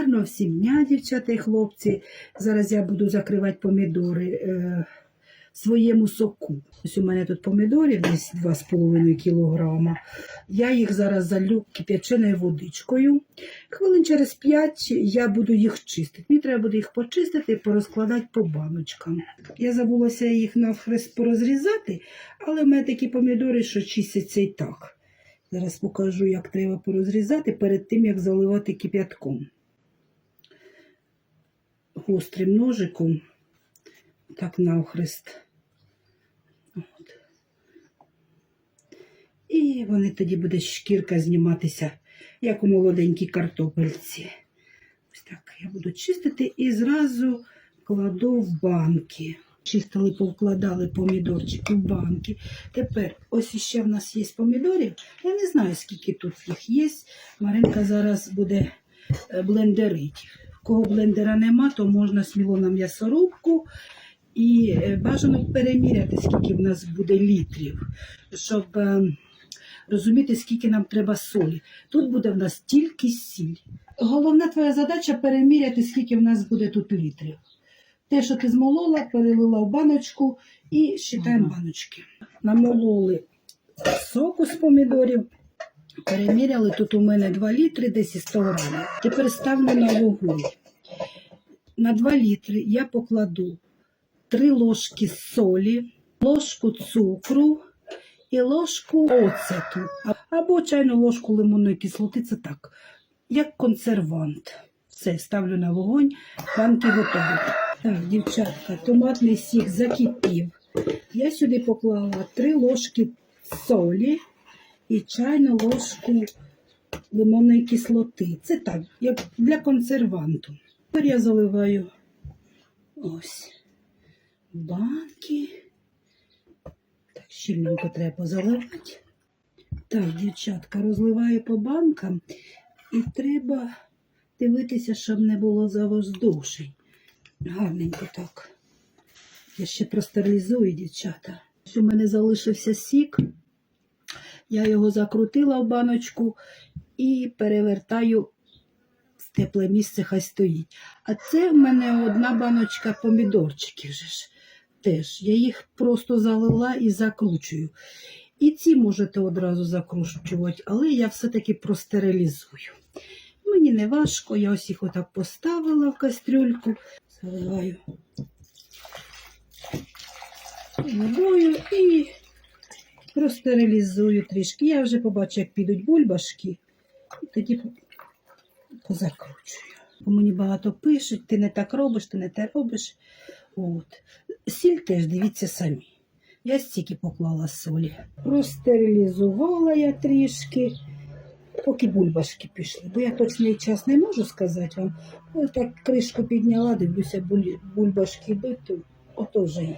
Гарного всім дня, дівчата і хлопці. Зараз я буду закривати помідори е, своєму соку. Ось у мене тут помідорів десь 2,5 кілограма. Я їх зараз залю кип'яченою водичкою. Хвилин через 5 я буду їх чистити. Мені треба буде їх почистити і порозкладати по баночкам. Я забулася їх навхрест порозрізати, але в мене такі помідори, що чистяться і так. Зараз покажу, як треба порозрізати перед тим, як заливати кип'ятком. Гострим ножиком, так навхрест. От. І вони тоді буде шкірка зніматися, як у молоденькій картопельці. Ось так я буду чистити і зразу кладу в банки. Чистили, повкладали помідорчики в банки. Тепер ось іще в нас є помідорів. Я не знаю, скільки тут їх є. Маринка зараз буде е, блендерити. В кого блендера нема, то можна сміло на м'ясорубку і е, бажано переміряти, скільки в нас буде літрів, щоб е, розуміти, скільки нам треба солі. Тут буде в нас тільки сіль. Головна твоя задача переміряти, скільки в нас буде тут літрів. Те, що ти змолола, перелила в баночку і считаємо баночки. Намололи соку з помідорів. Переміряли тут у мене 2 літри, десь і 100 грамів. Тепер ставлю на вогонь. На 2 літри я покладу 3 ложки солі, ложку цукру і ложку оцету. Або чайну ложку лимонної кислоти. Це так, як консервант. Все, ставлю на вогонь, банки готові. Так, дівчатка, томатний сік закипів. Я сюди поклала 3 ложки солі і чайну ложку лимонної кислоти. Це так, як для консерванту. Тепер я заливаю ось банки. Так, щільненько треба заливати. Так, дівчатка, розливаю по банкам і треба дивитися, щоб не було завоздовшень. Гарненько так. Я ще простерилізую, дівчата. У мене залишився сік. Я його закрутила в баночку і перевертаю в тепле місце, хай стоїть. А це в мене одна баночка помідорчиків. Ж. Теж. Я їх просто залила і закручую. І ці можете одразу закручувати, але я все-таки простерилізую. Мені не важко, я ось їх отак поставила в кастрюльку, заливаю водою і простерилізую трішки. Я вже побачу, як підуть бульбашки, і тоді позакручую. Бо Мені багато пишуть, ти не так робиш, ти не те робиш. От. Сіль теж дивіться самі. Я стільки поклала солі. Простерилізувала я трішки, поки бульбашки пішли. Бо я точний час не можу сказати вам. Ось так кришку підняла, дивлюся, буль- бульбашки то ото вже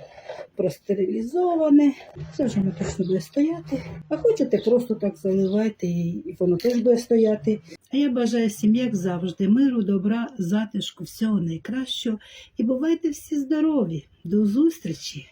простерилізоване. Це вже не точно буде стояти. А хочете, просто так заливайте, і воно теж буде стояти. А я бажаю всім, як завжди, миру, добра, затишку, всього найкращого. І бувайте всі здорові. До зустрічі!